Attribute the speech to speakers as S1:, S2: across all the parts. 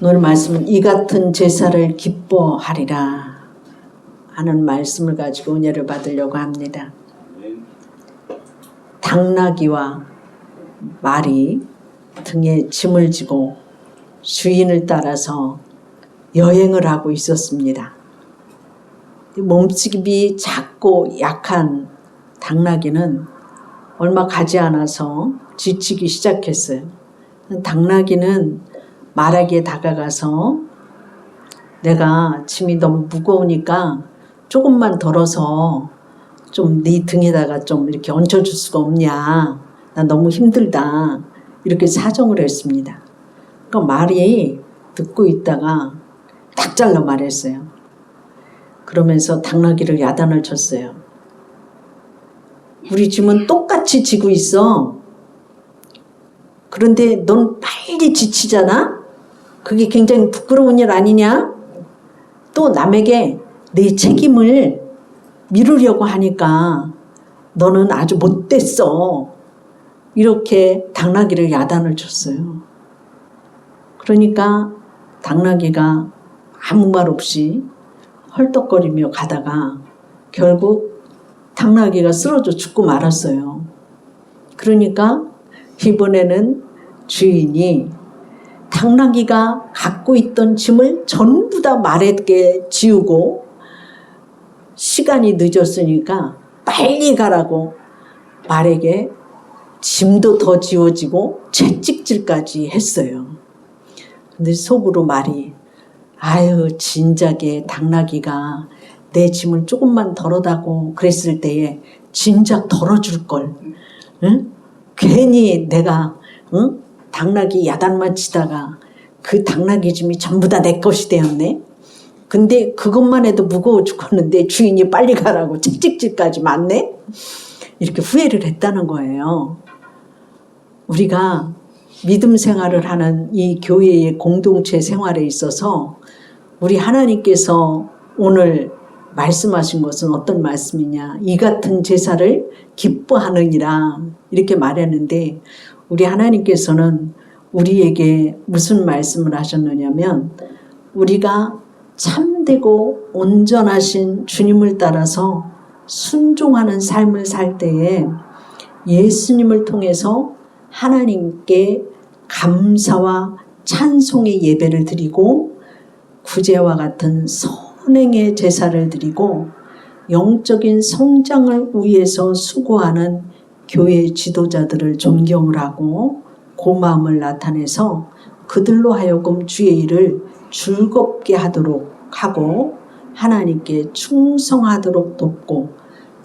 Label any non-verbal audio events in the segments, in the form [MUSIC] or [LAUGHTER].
S1: 오늘 말씀은 이 같은 제사를 기뻐하리라 하는 말씀을 가지고 은혜를 받으려고 합니다. 당나귀와 말이 등에 짐을 지고 주인을 따라서 여행을 하고 있었습니다. 몸집이 작고 약한 당나귀는 얼마 가지 않아서 지치기 시작했어요. 당나귀는 말에게 다가가서 내가 짐이 너무 무거우니까 조금만 덜어서 좀 네 등에다가 좀 이렇게 얹혀줄 수가 없냐. 나 너무 힘들다. 이렇게 사정을 했습니다. 그러니까 말이 듣고 있다가 딱 잘라 말했어요. 그러면서 당나귀를 야단을 쳤어요. 우리 짐은 똑같이 지고 있어. 그런데 넌 빨리 지치잖아? 그게 굉장히 부끄러운 일 아니냐? 또 남에게 내 책임을 미루려고 하니까 너는 아주 못됐어. 이렇게 당나귀를 야단을 쳤어요. 그러니까 당나귀가 아무 말 없이 헐떡거리며 가다가 결국 당나귀가 쓰러져 죽고 말았어요. 그러니까 이번에는 주인이 당나귀가 갖고 있던 짐을 전부 다 말에게 지우고 시간이 늦었으니까 빨리 가라고 말에게 짐도 더 지워지고 채찍질까지 했어요. 근데 속으로 말이 아유 진작에 당나귀가 내 짐을 조금만 덜어다고 그랬을 때에 진작 덜어줄 걸. 응? 괜히 내가 응? 당나귀 야단만 치다가 그 당나귀 짐이 전부 다 내 것이 되었네. 근데 그것만 해도 무거워 죽었는데 주인이 빨리 가라고 채찍질까지 맞네. 이렇게 후회를 했다는 거예요. 우리가 믿음 생활을 하는 이 교회의 공동체 생활에 있어서 우리 하나님께서 오늘 말씀하신 것은 어떤 말씀이냐. 이 같은 제사를 기뻐하느니라. 이렇게 말했는데 우리 하나님께서는 우리에게 무슨 말씀을 하셨느냐면 우리가 참되고 온전하신 주님을 따라서 순종하는 삶을 살 때에 예수님을 통해서 하나님께 감사와 찬송의 예배를 드리고 구제와 같은 선행의 제사를 드리고 영적인 성장을 위해서 수고하는 교회 지도자들을 존경을 하고 고마움을 나타내서 그들로 하여금 주의 일을 즐겁게 하도록 하고 하나님께 충성하도록 돕고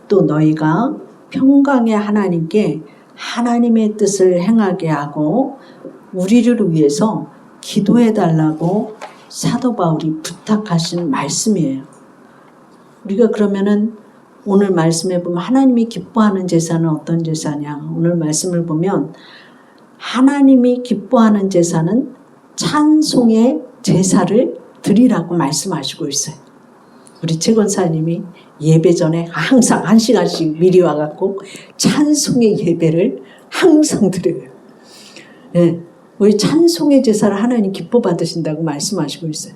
S1: 또 너희가 평강의 하나님께 하나님의 뜻을 행하게 하고 우리를 위해서 기도해 달라고 사도 바울이 부탁하신 말씀이에요. 우리가 그러면은 오늘 말씀에 보면 하나님이 기뻐하는 제사는 어떤 제사냐? 오늘 말씀을 보면 하나님이 기뻐하는 제사는 찬송의 제사를 드리라고 말씀하시고 있어요. 우리 최권사님이 예배 전에 항상 한 시간씩 미리 와갖고 찬송의 예배를 항상 드려요. 네. 왜 찬송의 제사를 하나님 기뻐 받으신다고 말씀하시고 있어요.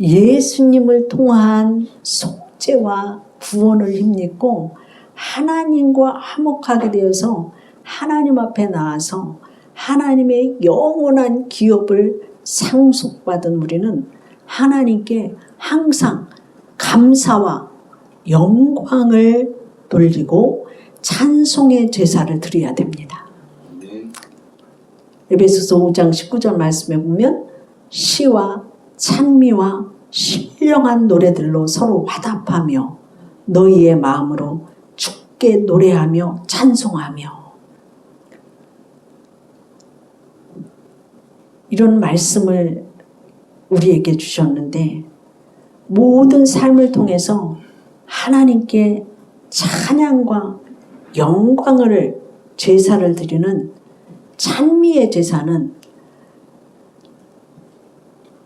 S1: 예수님을 통한 속죄와 구원을 힘입고 하나님과 화목하게 되어서 하나님 앞에 나와서 하나님의 영원한 기업을 상속받은 우리는 하나님께 항상 감사와 영광을 돌리고 찬송의 제사를 드려야 됩니다. 에베소서 5장 19절 말씀에 보면 시와 찬미와 신령한 노래들로 서로 화답하며 너희의 마음으로 죽게 노래하며 찬송하며. 이런 말씀을 우리에게 주셨는데 모든 삶을 통해서 하나님께 찬양과 영광을 제사를 드리는 찬미의 제사는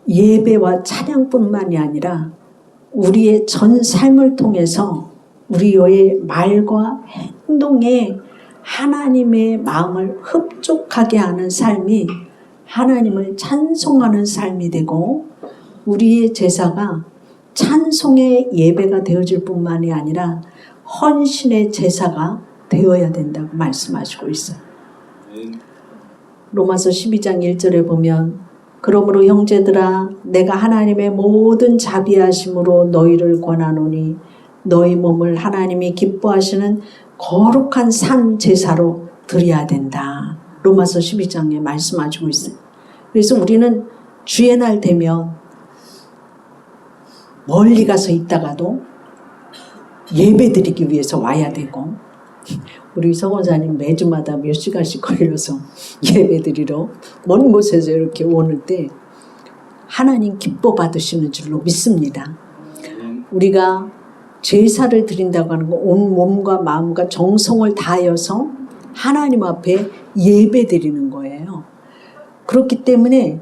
S1: 예배와 찬양뿐만이 아니라 우리의 전 삶을 통해서 우리의 말과 행동에 하나님의 마음을 흡족하게 하는 삶이 하나님을 찬송하는 삶이 되고 우리의 제사가 찬송의 예배가 되어질 뿐만이 아니라 헌신의 제사가 되어야 된다고 말씀하시고 있어요. 로마서 12장 1절에 보면 그러므로 형제들아 내가 하나님의 모든 자비하심으로 너희를 권하노니 너희 몸을 하나님이 기뻐하시는 거룩한 산 제사로 드려야 된다. 로마서 12장에 말씀하시고 있어요. 그래서 우리는 주의 날 되면 멀리 가서 있다가도 예배 드리기 위해서 와야 되고 우리 서원사님 매주마다 몇 시간씩 걸려서 [LAUGHS] 예배 드리러 먼 곳에서 이렇게 오는 때 하나님 기뻐 받으시는 줄로 믿습니다. 우리가 제사를 드린다고 하는 건 온 몸과 마음과 정성을 다하여서 하나님 앞에 예배 드리는 거예요. 그렇기 때문에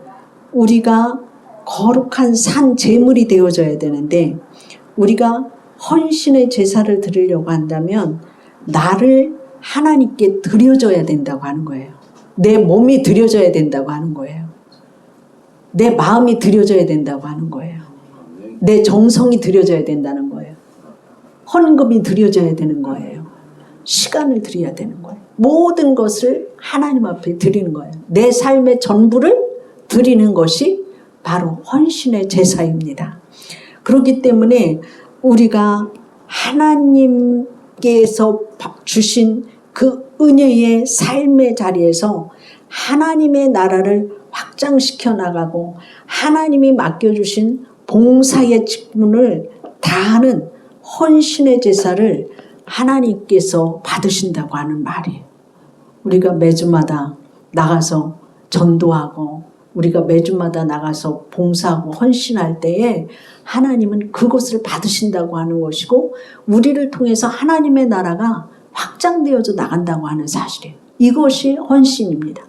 S1: 우리가 거룩한 산 제물이 되어져야 되는데 우리가 헌신의 제사를 드리려고 한다면 나를 하나님께 드려져야 된다고 하는 거예요. 내 몸이 드려져야 된다고 하는 거예요. 내 마음이 드려져야 된다고 하는 거예요. 내 정성이 드려져야 된다는 거예요. 헌금이 드려져야 되는 거예요. 시간을 드려야 되는 거예요. 모든 것을 하나님 앞에 드리는 거예요. 내 삶의 전부를 드리는 것이 바로 헌신의 제사입니다. 그렇기 때문에 우리가 하나님께서 주신 그 은혜의 삶의 자리에서 하나님의 나라를 확장시켜 나가고 하나님이 맡겨주신 봉사의 직분을 다하는 헌신의 제사를 하나님께서 받으신다고 하는 말이에요. 우리가 매주마다 나가서 전도하고 우리가 매주마다 나가서 봉사하고 헌신할 때에 하나님은 그것을 받으신다고 하는 것이고 우리를 통해서 하나님의 나라가 확장되어져 나간다고 하는 사실이에요. 이것이 헌신입니다.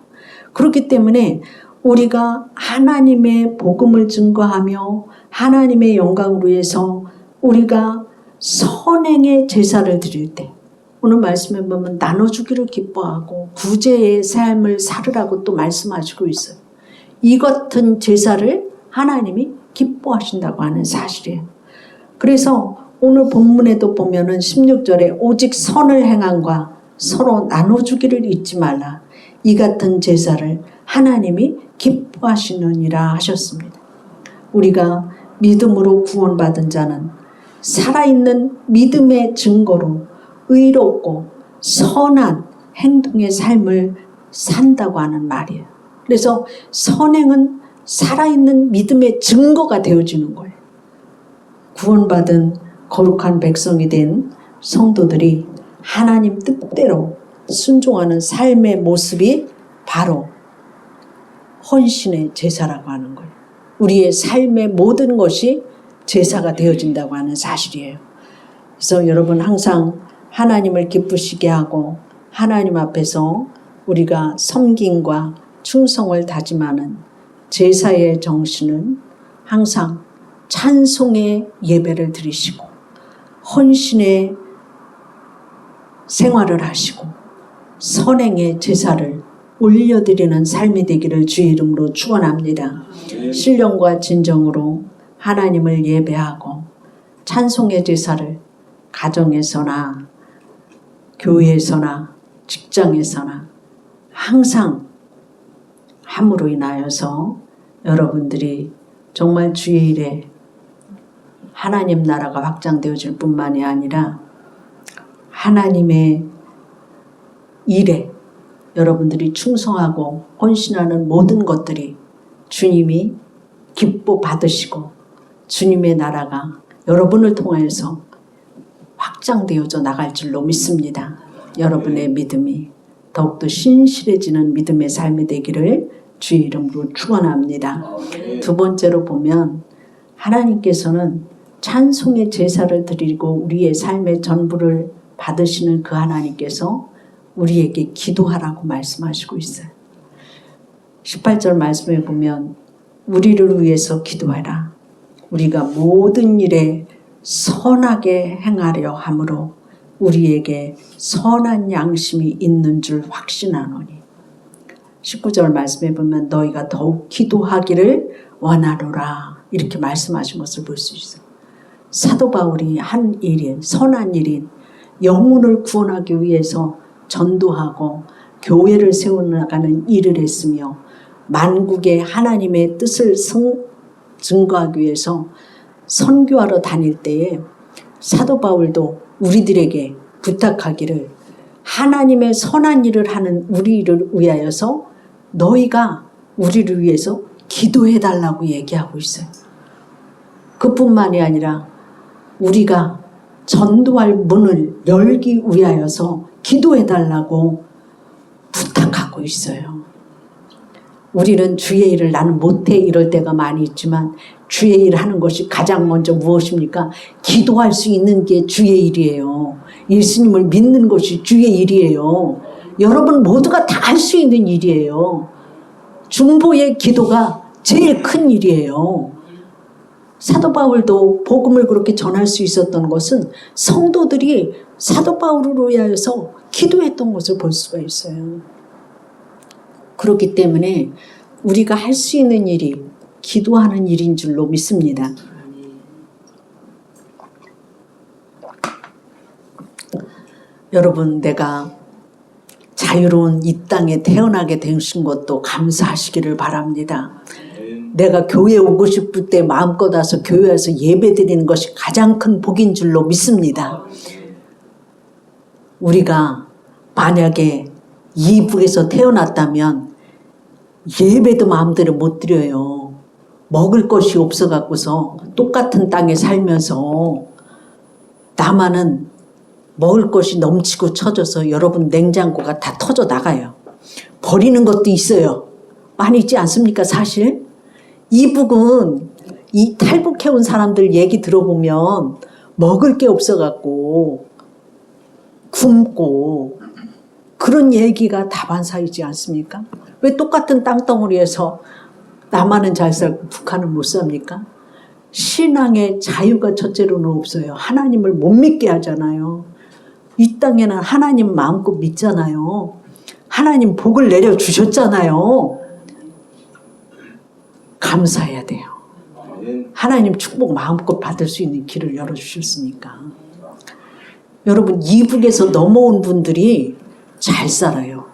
S1: 그렇기 때문에 우리가 하나님의 복음을 증거하며 하나님의 영광을 위해서 우리가 선행의 제사를 드릴 때 오늘 말씀에 보면 나눠주기를 기뻐하고 구제의 삶을 살으라고 또 말씀하시고 있어요. 이 같은 제사를 하나님이 기뻐하신다고 하는 사실이에요. 그래서 오늘 본문에도 보면은 16절에 오직 선을 행함과 서로 나눠주기를 잊지 말라. 이 같은 제사를 하나님이 기뻐하시느니라 하셨습니다. 우리가 믿음으로 구원받은 자는 살아있는 믿음의 증거로 의롭고 선한 행동의 삶을 산다고 하는 말이에요. 그래서 선행은 살아있는 믿음의 증거가 되어지는 거예요. 구원받은 거룩한 백성이 된 성도들이 하나님 뜻대로 순종하는 삶의 모습이 바로 헌신의 제사라고 하는 거예요. 우리의 삶의 모든 것이 제사가 되어진다고 하는 사실이에요. 그래서 여러분 항상 하나님을 기쁘시게 하고 하나님 앞에서 우리가 섬김과 충성을 다짐하는 제사의 정신은 항상 찬송의 예배를 드리시고 헌신의 생활을 하시고 선행의 제사를 올려드리는 삶이 되기를 주의 이름으로 축원합니다. 신령과 진정으로 하나님을 예배하고 찬송의 제사를 가정에서나 교회에서나 직장에서나 항상 함으로 인하여서 여러분들이 정말 주의 일에 하나님 나라가 확장되어질 뿐만이 아니라 하나님의 일에 여러분들이 충성하고 헌신하는 모든 것들이 주님이 기뻐 받으시고 주님의 나라가 여러분을 통하여서 확장되어져 나갈 줄로 믿습니다. 여러분의 믿음이 더욱더 신실해지는 믿음의 삶이 되기를 주의 이름으로 축원합니다. 두 번째로 보면 하나님께서는 찬송의 제사를 드리고 우리의 삶의 전부를 받으시는 그 하나님께서 우리에게 기도하라고 말씀하시고 있어요. 18절 말씀에 보면 우리를 위해서 기도해라. 우리가 모든 일에 선하게 행하려 함으로 우리에게 선한 양심이 있는 줄 확신하노니 19절 말씀해 보면 너희가 더욱 기도하기를 원하노라 이렇게 말씀하신 것을 볼 수 있어요. 사도 바울이 한 일인 선한 일인 영혼을 구원하기 위해서 전도하고 교회를 세워나가는 일을 했으며 만국의 하나님의 뜻을 성, 증거하기 위해서 선교하러 다닐 때에 사도 바울도 우리들에게 부탁하기를 하나님의 선한 일을 하는 우리를 위하여서 너희가 우리를 위해서 기도해 달라고 얘기하고 있어요. 그뿐만이 아니라 우리가 전도할 문을 열기 위하여서 기도해 달라고 부탁하고 있어요. 우리는 주의 일을 나는 못해 이럴 때가 많이 있지만 주의 일 하는 것이 가장 먼저 무엇입니까? 기도할 수 있는 게 주의 일이에요. 예수님을 믿는 것이 주의 일이에요. 여러분 모두가 다 할 수 있는 일이에요. 중보의 기도가 제일 큰 일이에요. 사도 바울도 복음을 그렇게 전할 수 있었던 것은 성도들이 사도 바울을 위하여서 기도했던 것을 볼 수가 있어요. 그렇기 때문에 우리가 할 수 있는 일이 기도하는 일인 줄로 믿습니다. 여러분, 내가 자유로운 이 땅에 태어나게 되신 것도 감사하시기를 바랍니다. 내가 교회 오고 싶을 때 마음껏 와서 교회에서 예배 드리는 것이 가장 큰 복인 줄로 믿습니다. 우리가 만약에 이북에서 태어났다면 예배도 마음대로 못 드려요. 먹을 것이 없어갖고서 똑같은 땅에 살면서 나만은 먹을 것이 넘치고 쳐져서 여러분 냉장고가 다 터져 나가요. 버리는 것도 있어요. 많이 있지 않습니까, 사실? 이북은 이 탈북해온 사람들 얘기 들어보면 먹을 게 없어갖고 굶고 그런 얘기가 다반사이지 않습니까? 왜 똑같은 땅덩어리에서 남한은 잘 살고 북한은 못 삽니까? 신앙의 자유가 첫째로는 없어요. 하나님을 못 믿게 하잖아요. 이 땅에는 하나님 마음껏 믿잖아요. 하나님 복을 내려 주셨잖아요. 감사해야 돼요. 하나님 축복 마음껏 받을 수 있는 길을 열어주셨으니까. 여러분, 이북에서 넘어온 분들이 잘 살아요.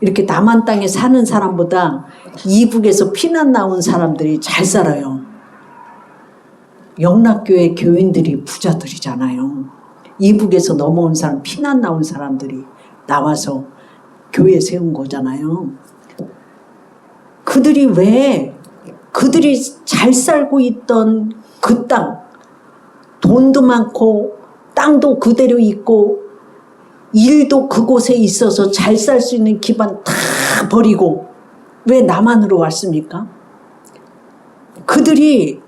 S1: 이렇게 남한 땅에 사는 사람보다 이북에서 피난 나온 사람들이 잘 살아요. 영락교회 교인들이 부자들이잖아요. 이북에서 넘어온 사람, 피난 나온 사람들이 나와서 교회 세운 거잖아요. 그들이 왜 그들이 잘 살고 있던 그 땅, 돈도 많고 땅도 그대로 있고 일도 그곳에 있어서 잘 살 수 있는 기반 다 버리고 왜 남한으로 왔습니까? 그들이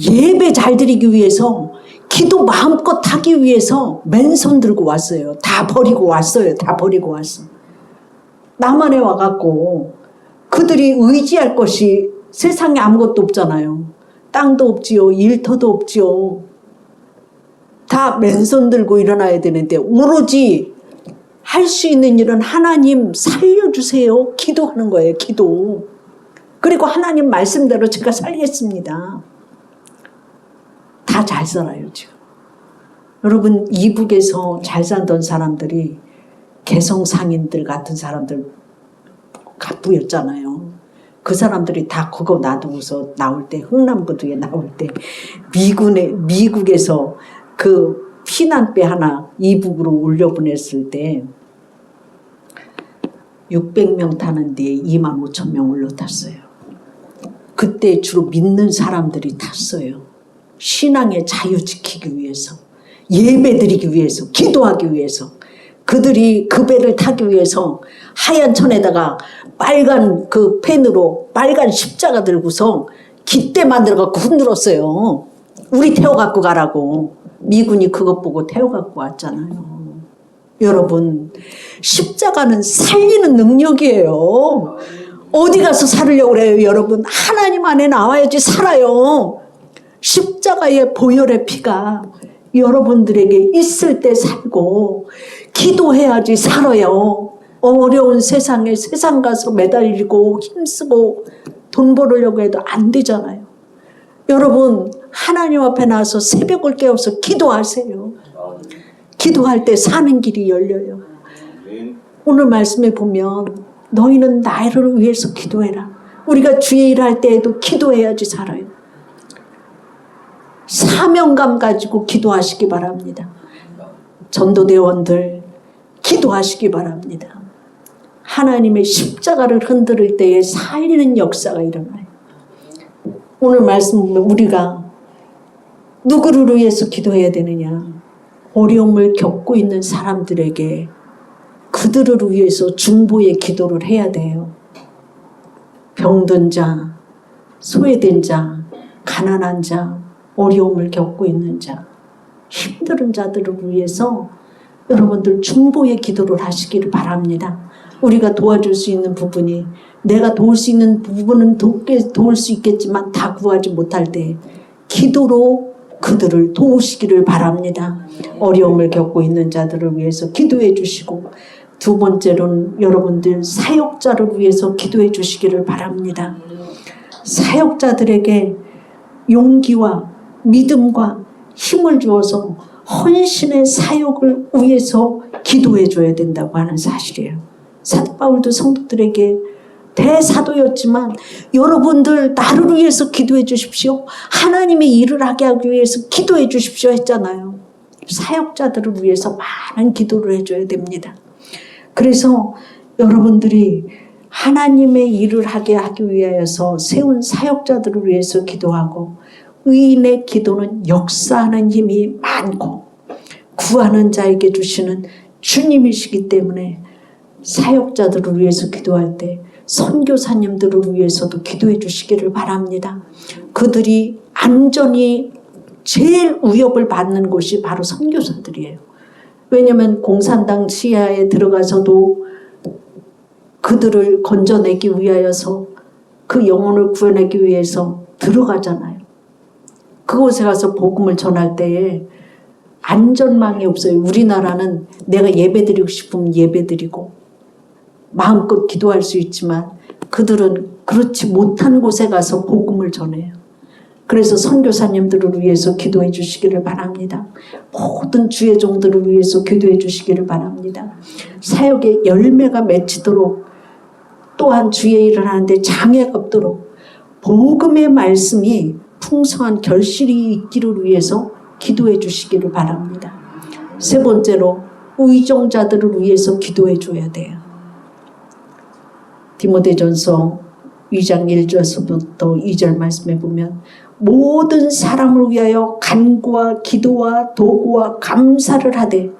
S1: 예배 잘 드리기 위해서 기도 마음껏 하기 위해서 맨손 들고 왔어요. 다 버리고 왔어요. 다 버리고 왔어. 남한에 와갖고 그들이 의지할 것이 세상에 아무것도 없잖아요. 땅도 없지요. 일터도 없지요. 다 맨손 들고 일어나야 되는데 오로지 할 수 있는 일은 하나님 살려주세요. 기도하는 거예요. 기도. 그리고 하나님 말씀대로 제가 살겠습니다. 다 잘 살아요, 지금. 여러분, 이북에서 잘 살던 사람들이 개성 상인들 같은 사람들 갑부였잖아요. 그 사람들이 다 그거 놔두고서 나올 때, 흥남부두에 나올 때, 미군에, 미국에서 그 피난배 하나 이북으로 올려보냈을 때, 600명 타는데 2만 5천 명 올라탔어요. 그때 주로 믿는 사람들이 탔어요. 신앙의 자유 지키기 위해서, 예배 드리기 위해서, 기도하기 위해서. 그들이 그 배를 타기 위해서 하얀 천에다가 빨간 그 펜으로 빨간 십자가 들고서 깃대 만들어갖고 흔들었어요. 우리 태워갖고 가라고. 미군이 그것 보고 태워갖고 왔잖아요. 여러분, 십자가는 살리는 능력이에요. 어디 가서 살으려고 그래요, 여러분? 하나님 안에 나와야지 살아요. 십자가의 보혈의 피가 여러분들에게 있을 때 살고, 기도해야지 살아요. 어려운 세상에 세상 가서 매달리고 힘쓰고 돈 벌으려고 해도 안 되잖아요. 여러분 하나님 앞에 나와서 새벽을 깨워서 기도하세요. 기도할 때 사는 길이 열려요. 오늘 말씀에 보면 너희는 나를 위해서 기도해라. 우리가 주의 일할 때에도 기도해야지 살아요. 사명감 가지고 기도하시기 바랍니다. 전도대원들 기도하시기 바랍니다. 하나님의 십자가를 흔들 때에 살리는 역사가 일어나요. 오늘 말씀 우리가 누구를 위해서 기도해야 되느냐? 어려움을 겪고 있는 사람들에게 그들을 위해서 중보의 기도를 해야 돼요. 병든 자, 소외된 자, 가난한 자, 어려움을 겪고 있는 자, 힘든 자들을 위해서 여러분들 중보의 기도를 하시기를 바랍니다. 우리가 도와줄 수 있는 부분이 내가 도울 수 있는 부분은 돕게 도울 수 있겠지만 다 구하지 못할 때 기도로 그들을 도우시기를 바랍니다. 어려움을 겪고 있는 자들을 위해서 기도해 주시고 두 번째로는 여러분들 사역자를 위해서 기도해 주시기를 바랍니다. 사역자들에게 용기와 믿음과 힘을 주어서 헌신의 사역을 위해서 기도해 줘야 된다고 하는 사실이에요. 사도 바울도 성도들에게 대사도였지만 여러분들 나를 위해서 기도해 주십시오. 하나님의 일을 하게 하기 위해서 기도해 주십시오 했잖아요. 사역자들을 위해서 많은 기도를 해줘야 됩니다. 그래서 여러분들이 하나님의 일을 하게 하기 위하여서 세운 사역자들을 위해서 기도하고 의인의 기도는 역사하는 힘이 많고 구하는 자에게 주시는 주님이시기 때문에 사역자들을 위해서 기도할 때 선교사님들을 위해서도 기도해 주시기를 바랍니다. 그들이 안전히 제일 위협을 받는 곳이 바로 선교사들이에요. 왜냐하면 공산당 시야에 들어가서도 그들을 건져내기 위하여서 그 영혼을 구해내기 위해서 들어가잖아요. 그곳에 가서 복음을 전할 때에 안전망이 없어요. 우리나라는 내가 예배드리고 싶으면 예배드리고 마음껏 기도할 수 있지만 그들은 그렇지 못한 곳에 가서 복음을 전해요. 그래서 선교사님들을 위해서 기도해 주시기를 바랍니다. 모든 주의 종들을 위해서 기도해 주시기를 바랍니다. 사역의 열매가 맺히도록 또한 주의 일을 하는데 장애가 없도록 복음의 말씀이 풍성한 결실이 있기를 위해서 기도해 주시기를 바랍니다. 세 번째로 의정자들을 위해서 기도해 줘야 돼요. 디모데전서 2장 1절서부터 2절 말씀에 보면 모든 사람을 위하여 간구와 기도와 도구와 감사를 하되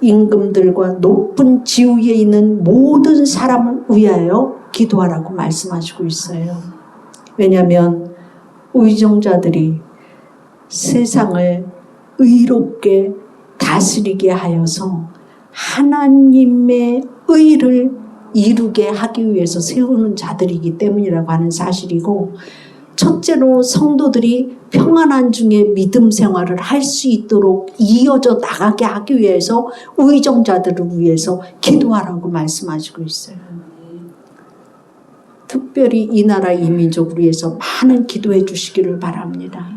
S1: 임금들과 높은 지위에 있는 모든 사람을 위하여 기도하라고 말씀하시고 있어요. 왜냐하면 의정자들이 세상을 의롭게 다스리게 하여서 하나님의 의를 이루게 하기 위해서 세우는 자들이기 때문이라고 하는 사실이고 첫째로 성도들이 평안한 중에 믿음 생활을 할 수 있도록 이어져 나가게 하기 위해서 의정자들을 위해서 기도하라고 말씀하시고 있어요. 특별히 이 나라 이민족을 위해서 많은 기도해 주시기를 바랍니다.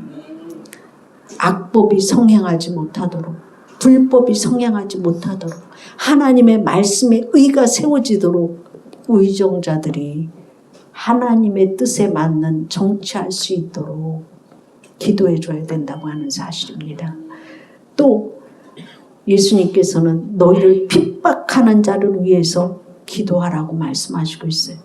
S1: 악법이 성행하지 못하도록 불법이 성행하지 못하도록 하나님의 말씀에 의가 세워지도록 의정자들이 하나님의 뜻에 맞는 정치할 수 있도록 기도해 줘야 된다고 하는 사실입니다. 또 예수님께서는 너희를 핍박하는 자를 위해서 기도하라고 말씀하시고 있어요.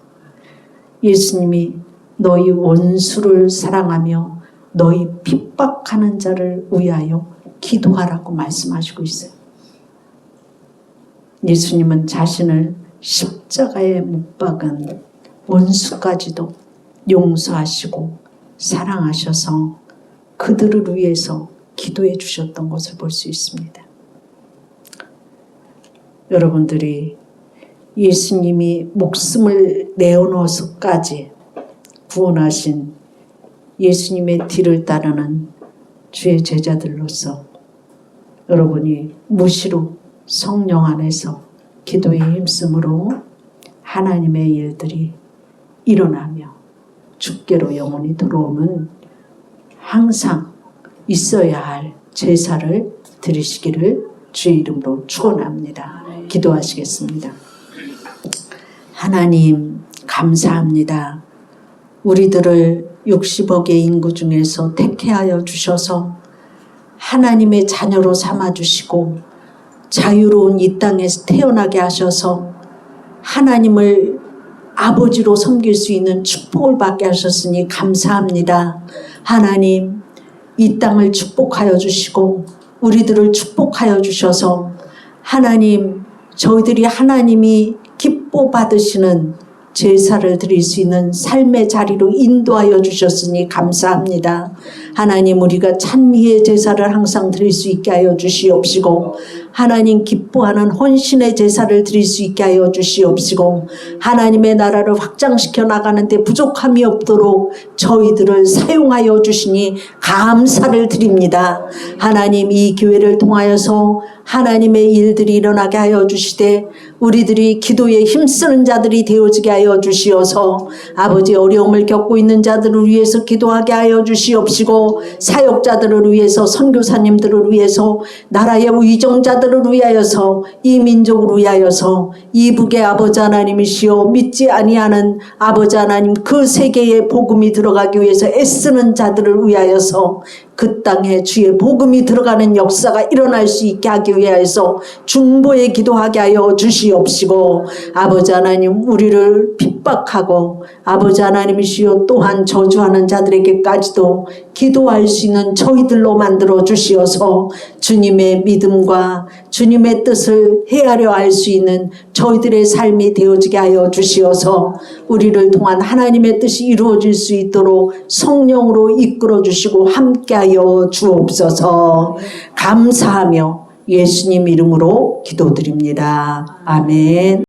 S1: 예수님이 너희 원수를 사랑하며 너희 핍박하는 자를 위하여 기도하라고 말씀하시고 있어요. 예수님은 자신을 십자가에 못 박은 원수까지도 용서하시고 사랑하셔서 그들을 위해서 기도해 주셨던 것을 볼 수 있습니다. 여러분들이 예수님이 목숨을 내어놓아서까지 구원하신 예수님의 뒤를 따르는 주의 제자들로서 여러분이 무시로 성령 안에서 기도에 힘쓰므로 하나님의 일들이 일어나며 주께로 영혼이 들어오면 항상 있어야 할 제사를 드리시기를 주의 이름으로 축원합니다. 기도하시겠습니다. 하나님 감사합니다. 우리들을 60억의 인구 중에서 택해하여 주셔서 하나님의 자녀로 삼아 주시고 자유로운 이 땅에서 태어나게 하셔서 하나님을 아버지로 섬길 수 있는 축복을 받게 하셨으니 감사합니다. 하나님, 이 땅을 축복하여 주시고 우리들을 축복하여 주셔서 하나님, 저희들이 하나님이 기뻐 받으시는 제사를 드릴 수 있는 삶의 자리로 인도하여 주셨으니 감사합니다. 하나님 우리가 찬미의 제사를 항상 드릴 수 있게 하여 주시옵시고 하나님 기뻐하는 헌신의 제사를 드릴 수 있게 하여 주시옵시고 하나님의 나라를 확장시켜 나가는데 부족함이 없도록 저희들을 사용하여 주시니 감사를 드립니다. 하나님 이 교회를 통하여서 하나님의 일들이 일어나게 하여 주시되 우리들이 기도에 힘쓰는 자들이 되어지게 하여 주시어서 아버지 어려움을 겪고 있는 자들을 위해서 기도하게 하여 주시옵시고 사역자들을 위해서 선교사님들을 위해서 나라의 위정자 들을 위하여서 이 민족을 위하여서 이 북의 아버지 하나님이시여 믿지 아니하는 아버지 하나님 그 세계에 복음이 들어가기 위해서 애쓰는 자들을 위하여서 그 땅에 주의 복음이 들어가는 역사가 일어날 수 있게 하기 위하여서 중보에 기도하게 하여 주시옵시고 아버지 하나님 우리를 핍박하고 아버지 하나님이시여 또한 저주하는 자들에게까지도 기도할 수 있는 저희들로 만들어 주시어서 주님의 믿음과 주님의 뜻을 헤아려 알 수 있는 저희들의 삶이 되어지게 하여 주시어서 우리를 통한 하나님의 뜻이 이루어질 수 있도록 성령으로 이끌어 주시고 함께 하여 주옵소서 감사하며 예수님 이름으로 기도드립니다. 아멘.